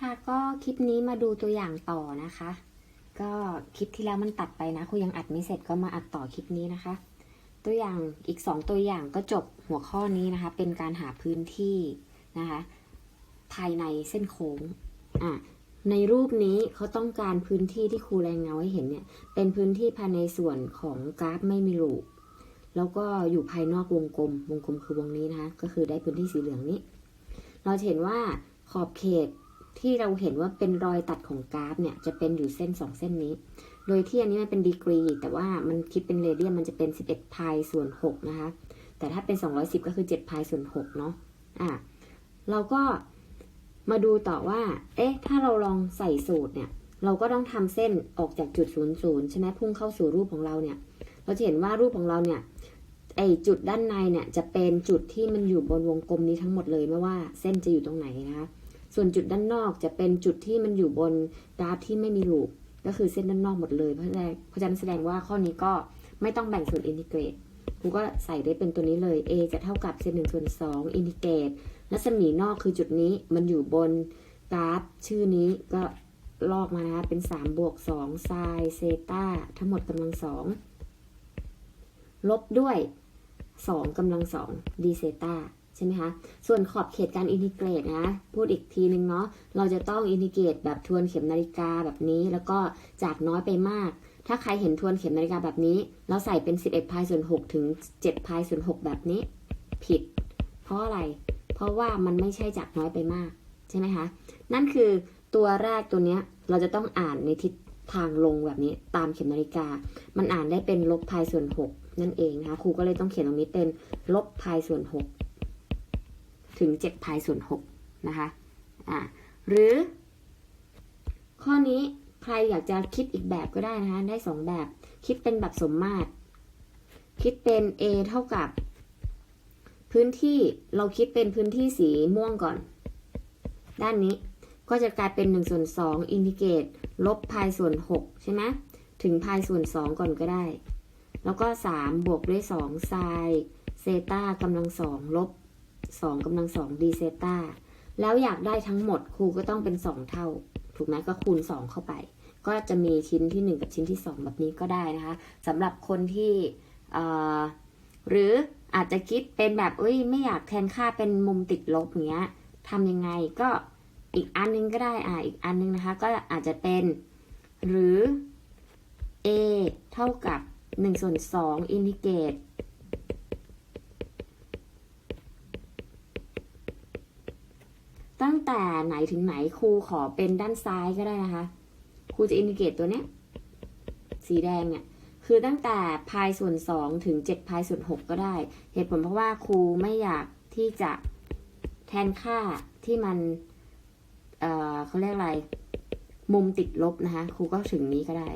ค่ะก็คลิปนี้มาดูตัวอย่างต่อนะคะ ก็คลิปที่แล้วมันตัดไปนะครูยังอัดไม่เสร็จก็มาอัดต่อคลิปนี้นะคะ ตัวอย่างอีก 2 ตัวอย่างก็จบหัวข้อนี้นะคะ เป็นการหาพื้นที่นะคะ ภายในเส้นโค้งอะในรูปนี้เขาต้องการพื้นที่ที่ครูแรงเงาให้เห็นเนี่ย เป็นพื้นที่ภายในส่วนของกราฟไม่มีรูแล้วก็อยู่ภายนอกวงกลม วงกลมคือวงนี้นะคะ ก็คือได้พื้นที่สีเหลืองนี้ เราเห็นว่าขอบเขต ที่เราเห็นว่าเป็นรอยตัดของกราฟเนี่ยจะเป็นอยู่เส้น 2 เส้นนี้ โดยที่อันนี้มันเป็นดีกรี แต่ว่ามันคิดเป็นเรเดียนมันจะเป็น 11พายส่วน6นะคะ แต่ถ้าเป็น 210 ก็คือ7พายส่วน6เนาะ อะ เราก็มาดูต่อว่า เอ๊ะ ถ้าเราลองใส่สูตรเนี่ย เราก็ต้องทำเส้นออกจากจุด 00 ใช่ไหมพุ่งเข้าสู่รูปของเราเนี่ย เราจะเห็นว่ารูปของเราเนี่ยไอจุดด้านในเนี่ยจะเป็นจุดที่มันอยู่บนวงกลมนี้ทั้งหมดเลยไม่ว่าเส้นจะอยู่ตรงไหนนะคะ ส่วนจุดด้านนอกจะเป็นจุดที่มันอยู่บนกราฟที่ไม่มีลูปก็คือเส้นด้านนอกหมดเลย เพราะฉะนั้นเพราะฉะนั้นแสดงว่าข้อนี้ก็ไม่ต้องแบ่งส่วนอินทิเกรตครูก็ใส่ได้เป็นตัวนี้เลย a จะเท่ากับเศษหนึ่งส่วนสองอินทิเกรตรัศมีนอกคือจุดนี้มันอยู่บนกราฟชื่อนี้ก็ลอกมานะคะเป็น 3 บวก2ไซน์เซต้าทั้งหมดกำลังสองลบด้วย 2กำลัง2ดีเซต้า ใช่ไหมคะ ส่วนขอบเขตการอินทิเกรตนะ พูดอีกทีนึงเนาะ เราจะต้องอินทิเกรตแบบทวนเข็มนาฬิกาแบบนี้ แล้วก็จากน้อยไปมาก ถ้าใครเห็นทวนเข็มนาฬิกาแบบนี้ เราใส่เป็น 11พายส่วน6ถึง7พายส่วน6แบบนี้ ผิด เพราะอะไร เพราะว่ามันไม่ใช่จากน้อยไปมาก ใช่ไหมคะ นั่นคือตัวแรกตัวเนี้ย เราจะต้องอ่านในทิศทางลงแบบนี้ตามเข็มนาฬิกา มันอ่านได้เป็นลบพายส่วน 6 นั่นเองนะคะ ครูก็เลยต้องเขียนตรงนี้เป็นลบพายส่วน 6 ถึง7พายส่วน6นะคะอ่าหรือ ข้อนี้ใครอยากจะคิดอีกแบบก็ได้นะคะได้ 2 แบบ คิดเป็นแบบสมมาตร คิดเป็น a เท่ากับ พื้นที่เราคิดเป็นพื้นที่สีม่วงก่อน ด้านนี้ก็จะกลายเป็น1ส่วน2อินทิเกรตลบพายส่วน6ใช่ไหมถึงพายส่วน 2 ก่อนก็ได้ แล้วก็ 3 บวกด้วย2ไซน์เซตากำลัง 2 ลบ 2กำลัง2ดีเซตาแล้วอยากได้ทั้งหมดครูก็ต้องเป็น 2 เท่า ถูกไหมก็คูณ 2 เข้าไป ก็จะมีชิ้นที่ 1 กับชิ้นที่ 2 แบบนี้ก็ได้นะคะสำหรับคนที่หรืออาจจะคิดเป็นแบบเอ้ยไม่อยากแทนค่าเป็นมุมติดลบเงี้ยทำยังไงก็อีกอันนึงก็ได้อ่าอีกอันนึงนะคะ ก็อาจจะเป็นหรือ a เท่ากับ1ส่วน2อินทิเกรต ตั้ง แต่ไหนถึงไหนครูขอเป็นด้านซ้ายก็ได้นะคะ ครูจะอินดิเกตตัวเนี้ย สีแดงเนี่ย คือตั้งแต่พายส่วน2ถึง7พายส่วน6ก็ได้ เหตุผลเพราะว่าครูไม่อยากที่จะแทนค่าที่มัน เอ่อเขาเรียกอะไร มุมติดลบนะคะ ครูก็ถึงนี้ก็ได้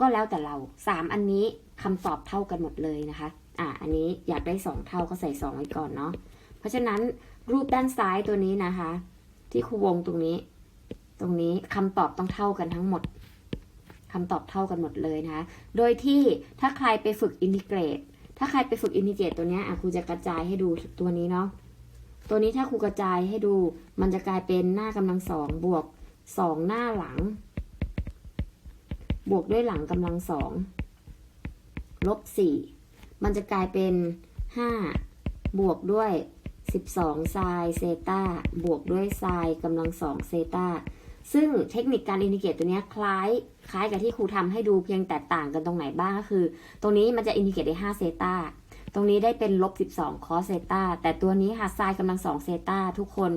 ก็แล้วแต่เรา3อันนี้คำตอบเท่ากันหมดเลยนะคะ อะ อันนี้อยากได้2เท่าก็ใส่2ไว้ก่อนเนาะ เพราะฉะนั้น รูปด้านซ้ายตัวนี้นะคะ ที่ครูวงตรงนี้ ตรงนี้คำตอบต้องเท่ากันทั้งหมดคำตอบเท่ากันหมดเลยนะคะ โดยที่ถ้าใครไปฝึกอินทิเกรต ถ้าใครไปฝึกอินทิเกรตตัวเนี้ยอะครูจะกระจายให้ดูตัวนี้เนาะ ตัวนี้ถ้าครูกระจายให้ดู มันจะกลายเป็นหน้ากำลังสองบวกสองหน้าหลัง บวกด้วยหลังกำลังสองลบสี่ มันจะกลายเป็นห้าบวกด้วย 12ไซน์เซตาบวกด้วยไซน์กำลังสองเซตาซึ่งเทคนิคการอินทิเกรตตัวนี้คล้ายคล้ายกับที่ครูทำให้ดูเพียงแต่ต่างกันตรงไหนบ้างก็คือ ตรงนี้มันจะอินทิเกรตได้5เซตาตรงนี้ได้เป็นลบ 12 คอสเซตาแต่ตัวนี้ค่ะไซน์กำลังสองเซตาทุกคน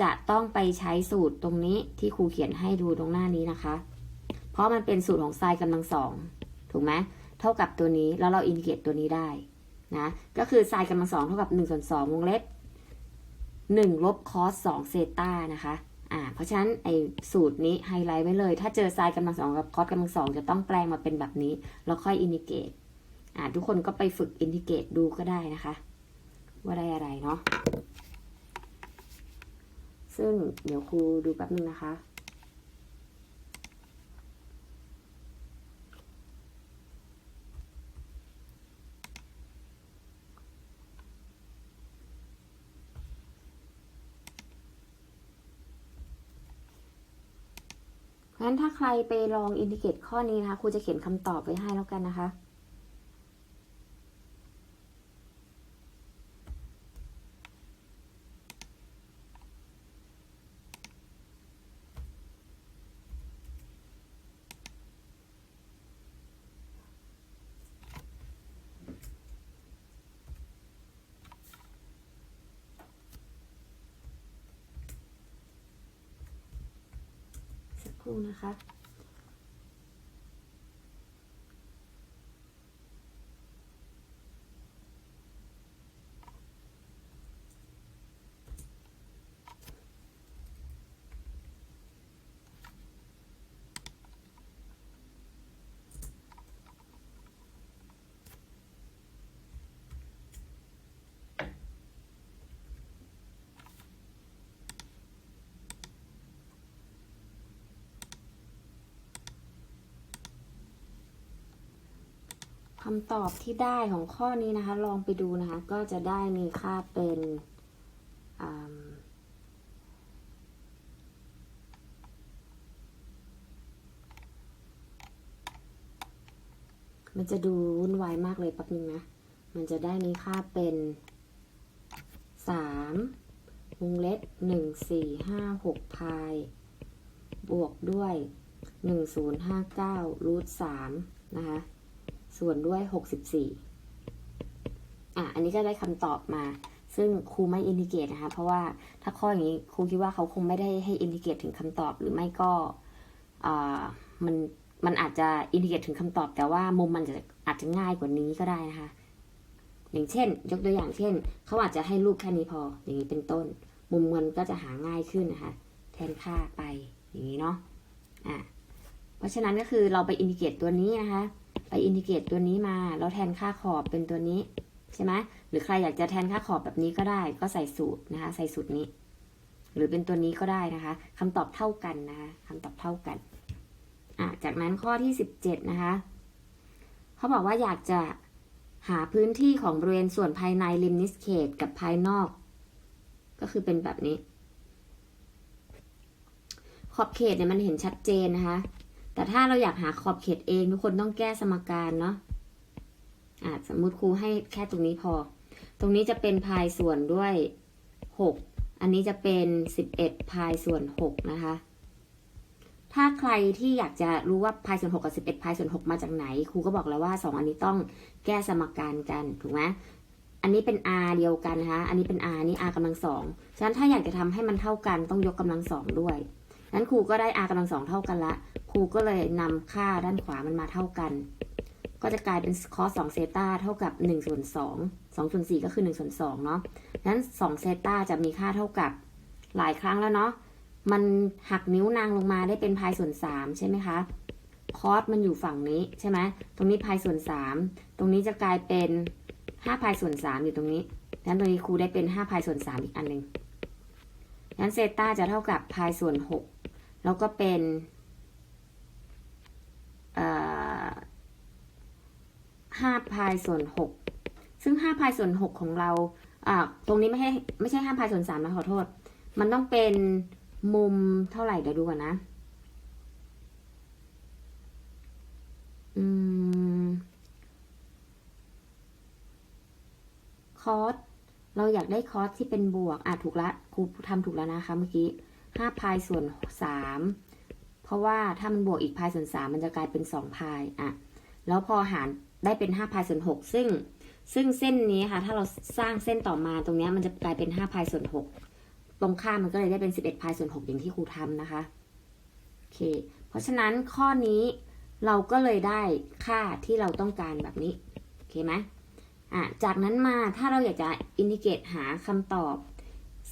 จะต้องไปใช้สูตรตรงนี้ที่ครูเขียนให้ดูตรงหน้านี้นะคะ เพราะมันเป็นสูตรของไซน์กำลังสองถูกไหมเท่ากับตัวนี้แล้วเราอินทิเกรตตัวนี้ได้นะก็คือไซน์กำลังสองเท่ากับ1ส่วน2วงเล็บ 1 ลบคอส2เซตานะคะอ่าเพราะฉะนั้นไอสูตรนี้ไฮไลท์ไว้เลย ถ้าเจอไซน์กำลังสองกับคอสกำลังสองจะต้องแปลงมาเป็นแบบนี้ แล้วค่อยอินทิเกรตอ่าทุกคนก็ไปฝึกอินทิเกรตดูก็ได้นะคะ ว่าได้อะไรเนาะซึ่งเดี๋ยวครูดูแป๊บนึงนะคะ งั้นถ้าใครไปลองอินทิเกตข้อนี้นะคะครูจะเขียนคำตอบไว้ให้แล้วกันนะคะ นะคะ คำตอบที่ได้ของข้อนี้นะคะ ลองไปดูนะคะ ก็จะได้มีค่าเป็นมันจะดูวุ่นวายมากเลยแป๊บนึงนะ มันจะได้มีค่าเป็นสามวงเล็บหนึ่งสี่ห้าหกพายบวกด้วยหนึ่งศูนย์ห้าเก้ารูทสามนะคะ ส่วนด้วย 64 อะ อันนี้ก็ได้คำตอบมา ซึ่งครูไม่อินดิเกตนะคะ เพราะว่าถ้าข้ออย่างนี้ครูคิดว่าเขาคงไม่ได้ให้อินดิเกตถึงคำตอบหรือไม่ก็มันมันอาจจะอินดิเกตถึงคำตอบ แต่ว่ามุมมันจะอาจจะง่ายกว่านี้ก็ได้นะคะ อย่างเช่น ยกตัวอย่างเช่น เขาอาจจะให้รูปแค่นี้พอ อย่างนี้เป็นต้น มุมมันก็จะหาง่ายขึ้นนะคะ แทนค่าไปอย่างนี้เนาะ อะ เพราะฉะนั้นก็คือเราไปอินดิเกตตัวนี้นะคะ ไปอินดิเกรตตัวนี้มา แล้วแทนค่าขอบเป็นตัวนี้ใช่ไหมหรือใครอยากจะแทนค่าขอบแบบนี้ก็ได้ ก็ใส่สูตรนะคะ ใส่สูตรนี้ หรือเป็นตัวนี้ก็ได้นะคะคำตอบเท่ากันนะคะคำตอบเท่ากันอะจากนั้นข้อที่สิบเจ็ดนะคะเขาบอกว่าอยากจะหาพื้นที่ของบริเวณส่วนภายในริมนิสเคตกับภายนอก ก็คือเป็นแบบนี้ ขอบเขตเนี่ยมันเห็นชัดเจนนะคะ แต่ถ้าเราอยากหาขอบเขตเอง ทุกคนต้องแก้สมการเนาะอ่าสมมุติครูให้แค่ตรงนี้พอ ตรงนี้จะเป็นพายส่วนด้วยหกอันนี้จะเป็นสิบเอ็ดพายส่วนหกนะคะ ถ้าใครที่อยากจะรู้ว่าพายส่วนหกกับสิบเอ็ดพายส่วนหกมาจากไหน ครูก็บอกแล้วว่าสองอันนี้ต้องแก้สมการกันถูกไหมอันนี้เป็น r เดียวกันนะคะ อันนี้เป็น r นี่ r กำลังสอง ฉะนั้นถ้าอยากจะทำให้มันเท่ากันต้องยกกำลังสองด้วย นั้นครูก็ได้ r กำลังสองเท่ากันละ ครูก็เลยนำค่าด้านขวามันมาเท่ากัน ก็จะกลายเป็นคอส2เซตาเท่ากับ1ส่วน2 2ส่วน4ก็คือ1ส่วน2เนาะนั้น2เซตาจะมีค่าเท่ากับหลายครั้งแล้วเนาะ มันหักนิ้วนางลงมาได้เป็นพายส่วน 3 ใช่ไหมคะ คอสมันอยู่ฝั่งนี้ใช่ไหม ตรงนี้พายส่วน 3 ตรงนี้จะกลายเป็น5พายส่วน 3 อยู่ตรงนี้นั้นตรงนี้ครูได้เป็น5พายส่วน 3 อีกอันหนึ่งนั้นเซตาจะเท่ากับพายส่วน 6 แล้วก็เป็นห้าพายส่วนหกซึ่งห้าพายส่วนหกของเราตรงนี้ไม่ใช่ไม่ใช่ห้าพายส่วนสามนะขอโทษ มันต้องเป็นมุมเท่าไหร่เดี๋ยวดูก่อนนะ อืม คอส เราอยากได้คอสที่เป็นบวก อะถูกละ ครูทำถูกแล้วนะคะเมื่อกี้ ห้าพายส่วนสามเพราะว่าถ้ามันบวกอีกพายส่วนสามมันจะกลายเป็นสองพายอะแล้วพอหารได้เป็น5พายส่วน6ซึ่งซึ่งเส้นนี้ค่ะ ถ้าเราสร้างเส้นต่อมาตรงนี้มันจะกลายเป็น5พายส่วน6ตรงข้ามมันก็เลยได้เป็น11พายส่วน6อย่างที่ครูทำนะคะโอเค เพราะฉะนั้นข้อนี้เราก็เลยได้ค่าที่เราต้องการแบบนี้โอเคไหมอะจากนั้นมาถ้าเราอยากจะอินดิเกรตหาคำตอบ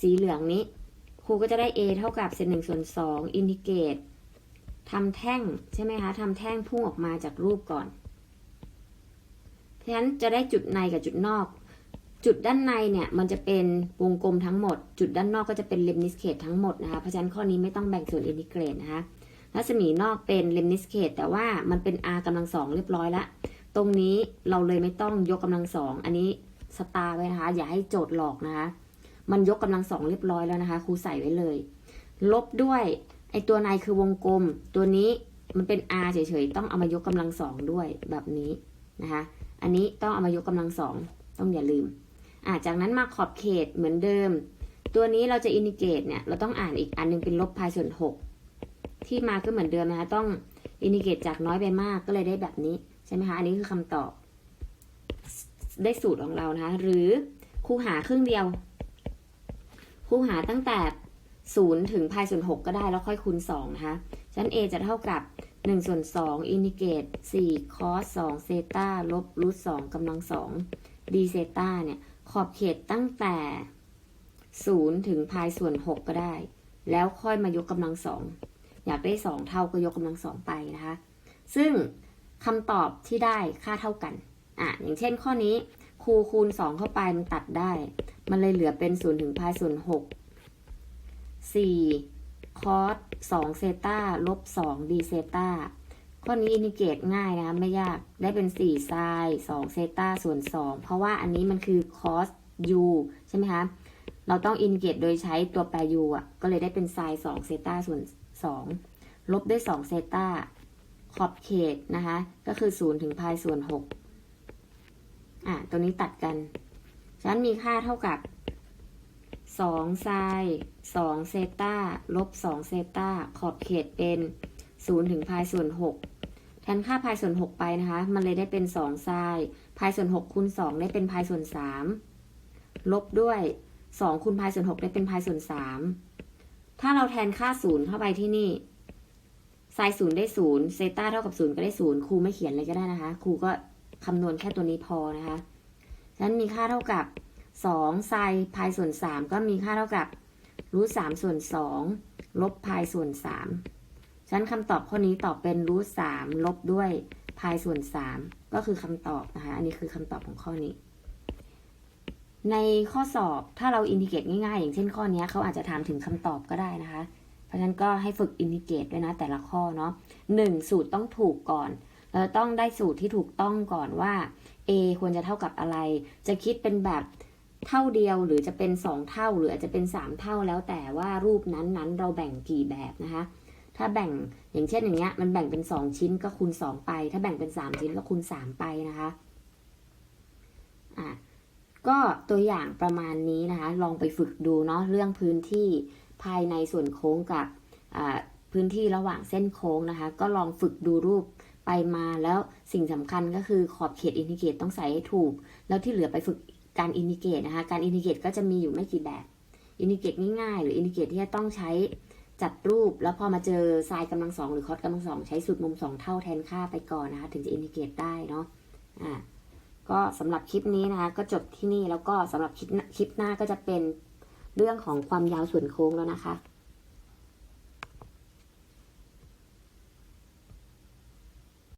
สีเหลืองนี้ รูก็จะได้ a เท่ากับเศษหนึ่งส่วนสองอินดิเกตทำแท่งใช่ไหมคะทำแท่งพุ่งออกมาจากรูปก่อน เพราะฉะนั้นจะได้จุดในกับจุดนอก จุดด้านในเนี่ยมันจะเป็นวงกลมทั้งหมด จุดด้านนอกก็จะเป็นเลมนิสเคตทั้งหมดนะคะ เพราะฉะนั้นข้อนี้ไม่ต้องแบ่งส่วนอินทิเกรตนะคะ รัศมีนอกเป็นเลมนิสเคตแต่ว่ามันเป็น r กำลังสองเรียบร้อยละ ตรงนี้เราเลยไม่ต้องยกกำลังสอง อันนี้สตาร์ไว้นะคะ อย่าให้โจทย์หลอกนะคะ มันยกกำลังสองเรียบร้อยแล้วนะคะ ครูใส่ไว้เลย ลบด้วยไอตัวในคือวงกลม ตัวนี้มันเป็น r เฉยๆ ต้องเอามายกกำลังสองด้วยแบบนี้นะคะ อันนี้ต้องเอามายกกำลังสองต้องอย่าลืมอ่าจากนั้นมาขอบเขตเหมือนเดิม ตัวนี้เราจะอินิเกตเนี่ยเราต้องอ่านอีกอันหนึงเป็นลบพายส่วนหกที่มาก็เหมือนเดิมนะคะ ต้องอินิเกตจากน้อยไปมากก็เลยได้แบบนี้ใช่ไหมคะ อันนี้คือคำตอบได้สูตรของเรานะคะ หรือครูหาครึ่งเดียว คูหาตั้งแต่ศูนย์ถึงพายส่วนหกก็ได้แล้วค่อยคูณสองนะคะฉะนั้น a จะเท่ากับหนึ่งส่วนสองอินิเกตสี่คอสสองเซตาลบรูทสองกำลังสองดีเซตาเนี่ย ขอบเขตตั้งแต่ศูนย์ถึงพายส่วนหกก็ได้ แล้วค่อยมายกกำลังสอยากได้สองเท่าก็ยกกำลังสองไปนะคะ ซึ่งคำตอบที่ได้ค่าเท่ากัน อะ อย่างเช่นข้อนี้ ครูคูณสองเข้าไปมันตัดได้ มันเลยเหลือเป็นศูนย์ถึงพายส่วนหกสี่คอสสองเซตาลบสองดีเซตาข้อนี้อินิเกตง่ายนะคะไม่ยากได้เป็นสี่ไซน์สองเซตาส่วนสองเพราะว่าอันนี้มันคือคอส u ใช่ไหมคะเราต้องอินเกตโดยใช้ตัวแปร u อะ ก็เลยได้เป็นไซน์2เซตาส่วน 2 ลบด้วย2เซตาขอบเขตนะคะ ก็คือ 0 ถึงพายส่วน 6 อะตัวนี้ตัดกันฉะนั้นมีค่าเท่ากับ2ไซน์2เซตาลบ2เซตาขอบเขตเป็น0ถึงพายส่วน6แทนค่าพายส่วน6ไปนะคะ มันเลยได้เป็น2ไซน์พายส่วน6คูณ2ได้เป็นพายส่วน3ลบด้วยสองคูณพายส่วนหกได้เป็นพายส่วนสามถ้าเราแทนค่าศูนย์เข้าไปที่นี่ไซน์ศูนย์ได้ศูนย์เซต้าเท่ากับศูนย์ก็ได้ศูนย์ครูไม่เขียนเลยก็ได้นะคะ ครูก็ คำนวณแค่ตัวนี้พอนะคะฉะนั้นมีค่าเท่ากับสองไซพายส่วนสามก็มีค่าเท่ากับรูทสามส่วนสองลบพายส่วนสามฉะนั้นคำตอบข้อนี้ตอบเป็นรูทสามลบด้วยพายส่วนสามก็คือคำตอบนะคะ อันนี้คือคำตอบของข้อนี้ ในข้อสอบถ้าเราอินทิเกรตง่ายๆ อย่างเช่นข้อนี้เขาอาจจะถามถึงคำตอบก็ได้นะคะ เพราะฉะนั้นก็ให้ฝึกอินทิเกรตด้วยนะแต่ละข้อเนาะหนึ่งสูตรต้องถูกก่อน ต้องได้สูตรที่ถูกต้องก่อนว่า a ควรจะเท่ากับอะไร จะคิดเป็นแบบเท่าเดียวหรือจะเป็น 2 เท่าหรืออาจจะเป็น 3 เท่าแล้วแต่ว่ารูปนั้นๆ เราแบ่งกี่แบบนะคะ ถ้าแบ่งอย่างเช่นอย่างเงี้ยมันแบ่งเป็น 2 ชิ้นก็คูณ 2 ไป ถ้าแบ่งเป็น 3 ชิ้นก็คูณ 3 ไปนะคะอะก็ตัวอย่างประมาณนี้นะคะ ลองไปฝึกดูเนาะเรื่องพื้นที่ภายในส่วนโค้งกับพื้นที่ระหว่างเส้นโค้งนะคะ ก็ลองฝึกดูรูป ไปมาแล้วสิ่งสำคัญก็คือขอบเขตอินทิเกรตต้องใส่ให้ถูก แล้วที่เหลือไปฝึกการอินทิเกรตนะคะ การอินทิเกรตก็จะมีอยู่ไม่กี่แบบอินทิเกรตง่ายๆ หรืออินทิเกรตที่จะต้องใช้จัดรูป แล้วพอมาเจอไซน์กำลังสองหรือคอสกำลังสองใช้สูตรมุมสองเท่าแทนค่าไปก่อนนะคะ ถึงจะอินทิเกรตได้เนาะอ่าก็สำหรับคลิปนี้นะคะก็จบที่นี่แล้วก็สำหรับคลิปคลิปหน้าก็จะเป็นเรื่องของความยาวส่วนโค้งแล้วนะคะ